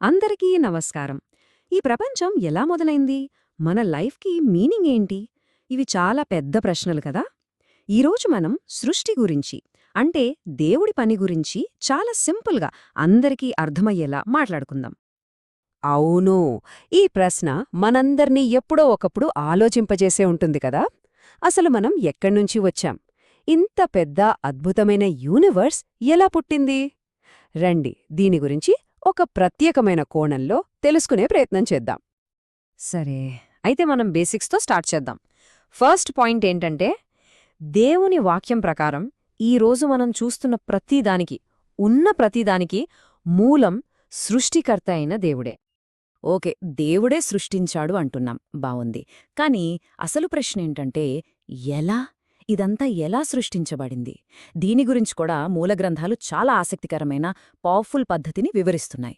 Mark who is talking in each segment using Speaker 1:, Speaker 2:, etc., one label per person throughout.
Speaker 1: అందరికీ నమస్కారం. ఈ ప్రపంచం ఎలా మొదలైంది? మన లైఫ్కి మీనింగ్ ఏంటి? ఇవి చాలా పెద్ద ప్రశ్నలు కదా? ఈరోజు మనం సృష్టి గురించి అంటే దేవుడి పని గురించి చాలా సింపుల్గా అందరికీ అర్థమయ్యేలా మాట్లాడుకుందాం. అవును ఈ ప్రశ్న మనందర్నీ ఎప్పుడో ఒకప్పుడు ఆలోచింపజేసే ఉంటుంది కదా? అసలు మనం ఎక్కడ్నుంచి వచ్చాం? ఇంత పెద్ద అద్భుతమైన యూనివర్స్ ఎలా పుట్టింది? రండి దీని గురించి ఒక ప్రత్యేకమైన కోణంలో తెలుసుకునే ప్రయత్నం చేద్దాం. సరే అయితే మనం బేసిక్స్తో స్టార్ట్ చేద్దాం. ఫస్ట్ పాయింట్ ఏంటంటే దేవుని వాక్యం ప్రకారం ఈ రోజు మనం చూస్తున్న ప్రతిదానికి ఉన్న ప్రతిదానికి మూలం సృష్టికర్త అయిన దేవుడే. ఓకే దేవుడే సృష్టించాడు అంటున్నాం. బావుంది. కానీ అసలు ప్రశ్న ఏంటంటే ఎలా ఇదంతా ఎలా సృష్టించబడింది? దీని గురించి కూడా మూలగ్రంథాలు చాలా ఆసక్తికరమైన పవర్ఫుల్ పద్ధతిని వివరిస్తున్నాయి.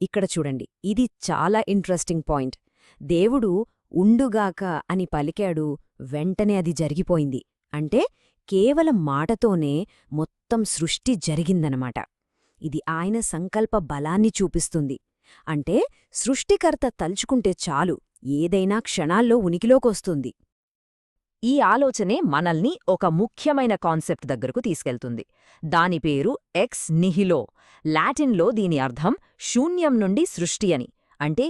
Speaker 1: ఇక్కడ చూడండి ఇది చాలా ఇంట్రెస్టింగ్ పాయింట్ దేవుడు ఉండుగాక అని పలికాడు వెంటనే అది జరిగిపోయింది. అంటే కేవలం మాటతోనే మొత్తం సృష్టి జరిగిందనమాట. ఇది ఆయన సంకల్ప బలాన్ని చూపిస్తుంది. అంటే సృష్టికర్త తలుచుకుంటే చాలు ఏదైనా క్షణాల్లో ఉనికిలోకొస్తుంది. ఈ ఆలోచనే మనల్ని ఒక ముఖ్యమైన కాన్సెప్ట్ దగ్గరకు తీసుకెళ్తుంది. దాని పేరు ఎక్స్ నిహిలో. లాటిన్లో దీని అర్థం శూన్యం నుండి సృష్టి అని. అంటే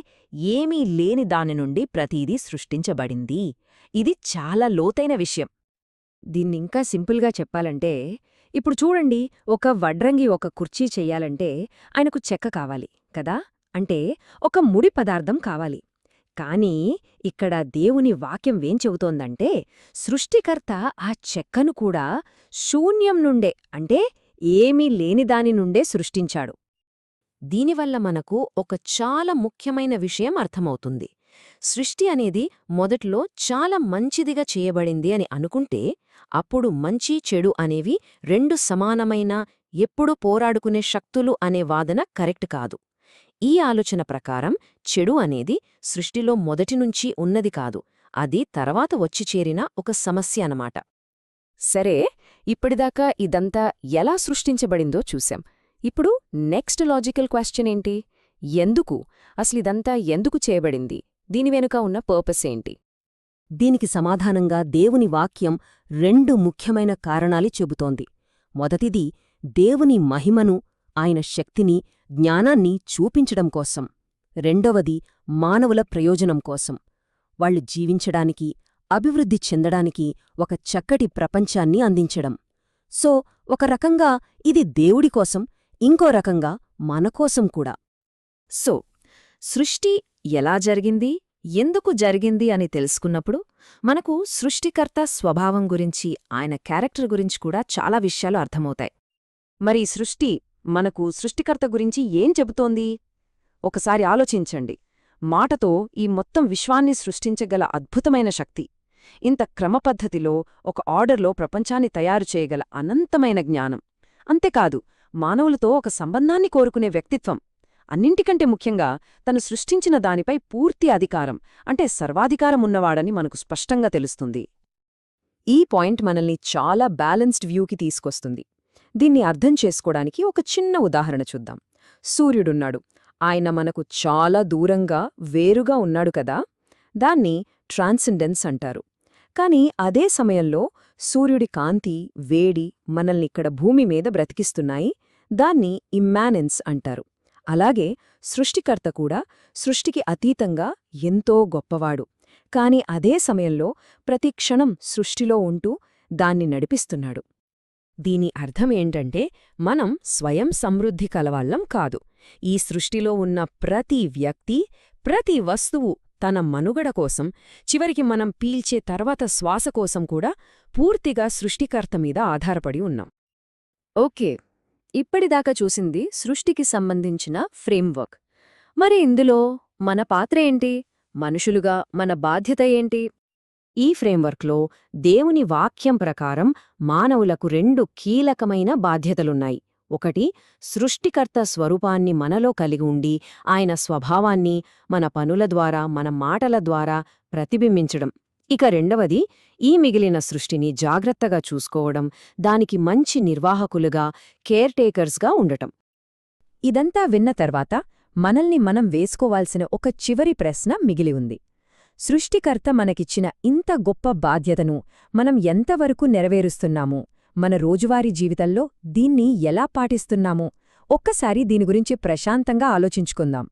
Speaker 1: ఏమీ లేని దాని నుండి ప్రతీదీ సృష్టించబడింది. ఇది చాలా లోతైన విషయం. దీన్నింకా సింపుల్గా చెప్పాలంటే ఇప్పుడు చూడండి ఒక వడ్రంగి ఒక కుర్చీ చెయ్యాలంటే ఆయనకు చెక్క కావాలి కదా? అంటే ఒక ముడి పదార్థం కావాలి. కానీ ఇక్కడ దేవుని వాక్యం వేం చెబుతోందంటే సృష్టికర్త ఆ చెక్కను కూడా శూన్యం నుండే అంటే ఏమీ లేనిదాని నుండే సృష్టించాడు. దీనివల్ల మనకు ఒక చాలా ముఖ్యమైన విషయం అర్థమవుతుంది. సృష్టి అనేది మొదట్లో చాలా మంచిదిగా చేయబడింది అని అనుకుంటే అప్పుడు మంచి చెడు అనేవి రెండు సమానమైన ఎప్పుడూ పోరాడుకునే శక్తులు అనే వాదన కరెక్ట్ కాదు. ఈ ఆలోచన ప్రకారం చెడు అనేది సృష్టిలో మొదటినుంచి ఉన్నది కాదు అది తర్వాత వచ్చి చేరిన ఒక సమస్య అనమాట సరే ఇప్పటిదాకా ఇదంతా ఎలా సృష్టించబడిందో చూశాం. ఇప్పుడు నెక్స్ట్ లాజికల్ క్వశ్చన్ ఏంటి? ఎందుకు? అసలిదంతా ఎందుకు చేయబడింది? దీని వెనుక ఉన్న పర్పస్ ఏంటి? దీనికి సమాధానంగా దేవుని వాక్యం రెండు ముఖ్యమైన కారణాలు చెబుతోంది. మొదటిది దేవుని మహిమను ఆయన శక్తిని జ్ఞానాన్ని చూపించడం కోసం. రెండవది మానవుల ప్రయోజనం కోసం. వాళ్ళు జీవించడానికి అభివృద్ధి చెందడానికి ఒక చక్కటి ప్రపంచాన్ని అందించడం. సో ఒక రకంగా ఇది దేవుడి కోసం ఇంకో రకంగా మనకోసం కూడా. సో సృష్టి ఎలా జరిగింది ఎందుకు జరిగింది అని తెలుసుకున్నప్పుడు మనకు సృష్టికర్త స్వభావం గురించి ఆయన క్యారెక్టర్ గురించి కూడా చాలా విషయాలు అర్థమవుతాయి. మరి సృష్టి మనకు సృష్టికర్త గురించి ఏం చెబుతోంది? ఒకసారి ఆలోచించండి. మాటతో ఈ మొత్తం విశ్వాన్ని సృష్టించగల అద్భుతమైన శక్తి. ఇంత క్రమపద్ధతిలో ఒక ఆర్డర్లో ప్రపంచాన్ని తయారు చేయగల అనంతమైన జ్ఞానం. అంతేకాదు మానవులతో ఒక సంబంధాన్ని కోరుకునే వ్యక్తిత్వం. అన్నింటికంటే ముఖ్యంగా తను సృష్టించిన దానిపై పూర్తి అధికారం అంటే సర్వాధికారం ఉన్నవాడని మనకు స్పష్టంగా తెలుస్తుంది. ఈ పాయింట్ మనల్ని చాలా బ్యాలెన్స్డ్ వ్యూకి తీసుకొస్తుంది. దీన్ని అర్థం చేసుకోవడానికి ఒక చిన్న ఉదాహరణ చూద్దాం. సూర్యుడున్నాడు. ఆయన మనకు చాలా దూరంగా వేరుగా ఉన్నాడు కదా? దాన్ని ట్రాన్సెండెన్స్ అంటారు. కాని అదే సమయంలో సూర్యుడి కాంతి వేడి మనల్నిక్కడ భూమి మీద బ్రతికిస్తున్నాయి. దాన్ని ఇమ్మానెన్స్ అంటారు. అలాగే సృష్టికర్త కూడా సృష్టికి అతీతంగా ఎంతో గొప్పవాడు. కాని అదే సమయంలో ప్రతి క్షణం సృష్టిలో ఉంటూ దాన్ని నడిపిస్తున్నాడు. దీని అర్థమేంటంటే మనం స్వయం సమృద్ధి కలవాళ్ళం కాదు. ఈ సృష్టిలో ఉన్న ప్రతి వ్యక్తి ప్రతి వస్తువు తన మనుగడ కోసం చివరికి మనం పీల్చే తర్వాత శ్వాస కోసం కూడా పూర్తిగా సృష్టికర్త మీద ఆధారపడి ఉన్నాం. ఓకే ఇప్పటిదాకా చూసింది సృష్టికి సంబంధించిన ఫ్రేమ్వర్క్. మరి ఇందులో మన పాత్ర ఏంటి? మనుషులుగా మన బాధ్యత ఏంటి? ఈ ఫ్రేమ్వర్క్లో దేవుని వాక్యం ప్రకారం మానవులకు రెండు కీలకమైన బాధ్యతలున్నాయి. ఒకటి సృష్టికర్త స్వరూపాన్ని మనలో కలిగి ఉండి ఆయన స్వభావాన్ని మన పనుల ద్వారా మన మాటల ద్వారా ప్రతిబింబించడం. ఇక రెండవది ఈ మిగిలిన సృష్టిని జాగ్రత్తగా చూసుకోవడం దానికి మంచి నిర్వాహకులుగా కేర్ టేకర్స్గా ఉండటం. ఇదంతా విన్న తర్వాత
Speaker 2: మనల్ని మనం వేసుకోవాల్సిన ఒక చివరి ప్రశ్న మిగిలి ఉంది. సృష్టికర్త మనకిచ్చిన ఇంత గొప్ప బాధ్యతను మనం ఎంతవరకు నెరవేరుస్తున్నాము? మన రోజువారీ జీవితంలో దీన్ని ఎలా పాటిస్తున్నాము? ఒక్కసారి దీని గురించి ప్రశాంతంగా ఆలోచించుకుందాం.